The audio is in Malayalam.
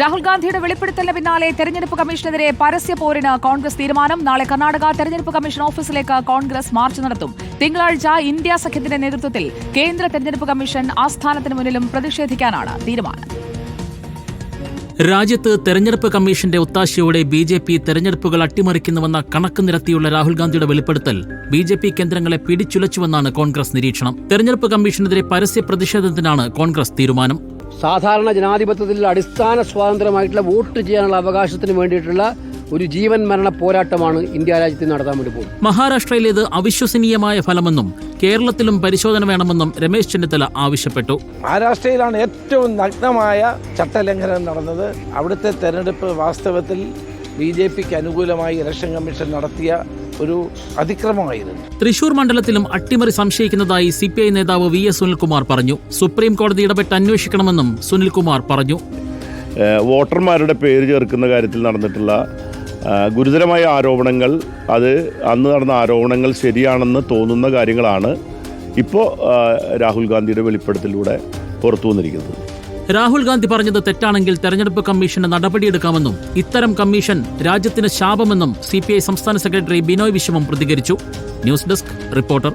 രാഹുൽ ഗാന്ധിയുടെ വെളിപ്പെടുത്തലിന് പിന്നാലെ തെരഞ്ഞെടുപ്പ് കമ്മീഷനെതിരെ പരസ്യ പോരിന് കോൺഗ്രസ് തീരുമാനം. നാളെ കർണാടക തെരഞ്ഞെടുപ്പ് കമ്മീഷൻ ഓഫീസിലേക്ക് കോൺഗ്രസ് മാർച്ച് നടത്തും. തിങ്കളാഴ്ച ഇന്ത്യ സഖ്യത്തിന്റെ നേതൃത്വത്തിൽ കേന്ദ്ര തെരഞ്ഞെടുപ്പ് കമ്മീഷൻ ആസ്ഥാനത്തിന് മുന്നിലും പ്രതിഷേധിക്കാനാണ് തീരുമാനം. രാജ്യത്ത് തെരഞ്ഞെടുപ്പ് കമ്മീഷന്റെ ഒത്താശയോടെ ബി ജെ പി തെരഞ്ഞെടുപ്പുകൾ അട്ടിമറിക്കുന്നുവെന്ന കണക്ക് നിരത്തിയുള്ള രാഹുൽ ഗാന്ധിയുടെ വെളിപ്പെടുത്തൽ ബി ജെ പി കേന്ദ്രങ്ങളെ പിടിച്ചുലച്ചുവെന്നാണ് കോൺഗ്രസ് നിരീക്ഷണം. തെരഞ്ഞെടുപ്പ് കമ്മീഷനെതിരെ പരസ്യ പ്രതിഷേധത്തിനാണ് കോൺഗ്രസ് തീരുമാനം. സാധാരണ ജനാധിപത്യത്തിൽ അടിസ്ഥാന സ്വാതന്ത്ര്യമായിട്ടുള്ള വോട്ട് ചെയ്യാനുള്ള അവകാശത്തിന് വേണ്ടിയിട്ടുള്ള ഒരു ജീവൻ മരണ പോരാട്ടമാണ് ഇന്ത്യ രാജ്യത്ത് നടത്താൻ വേണ്ടി പോകുന്നത്. മഹാരാഷ്ട്രയിലേത് അവിശ്വസനീയമായ ഫലമെന്നും കേരളത്തിലും പരിശോധന വേണമെന്നും രമേശ് ചെന്നിത്തല ആവശ്യപ്പെട്ടു. മഹാരാഷ്ട്രയിലാണ് ഏറ്റവും നഗ്നമായ ചട്ടലംഘനം നടന്നത്. അവിടുത്തെ തെരഞ്ഞെടുപ്പ് വാസ്തവത്തിൽ ബി ജെ പിക്ക് അനുകൂലമായി ഇലക്ഷൻ കമ്മീഷൻ നടത്തിയ ഒരു അതിക്രമമായിരുന്നു. തൃശൂർ മണ്ഡലത്തിലും അട്ടിമറി സംശയിക്കുന്നതായി സി പി ഐ നേതാവ് വി എസ് സുനിൽകുമാർ പറഞ്ഞു. സുപ്രീം കോടതി ഇടപെട്ട് അന്വേഷിക്കണമെന്നും സുനിൽകുമാർ പറഞ്ഞു. വോട്ടർമാരുടെ പേര് ചേർക്കുന്ന കാര്യത്തിൽ നടന്നിട്ടുള്ള ഗുരുതരമായ ആരോപണങ്ങൾ അത് അന്ന് നടന്ന ആരോപണങ്ങൾ ശരിയാണെന്ന് തോന്നുന്ന കാര്യങ്ങളാണ് ഇപ്പോൾ രാഹുൽ ഗാന്ധിയുടെ വെളിപ്പെടുത്തലിലൂടെ പുറത്തു വന്നിരിക്കുന്നത് രാഹുൽ ഗാന്ധി പറഞ്ഞത് തെറ്റാണെങ്കിൽ തെരഞ്ഞെടുപ്പ് കമ്മീഷന് നടപടിയെടുക്കാമെന്നും ഇത്തരം കമ്മീഷൻ രാജ്യത്തിന് ശാപമെന്നും സി സംസ്ഥാന സെക്രട്ടറി ബിനോയ് വിശ്വം പ്രതികരിച്ചു. News desk reporter.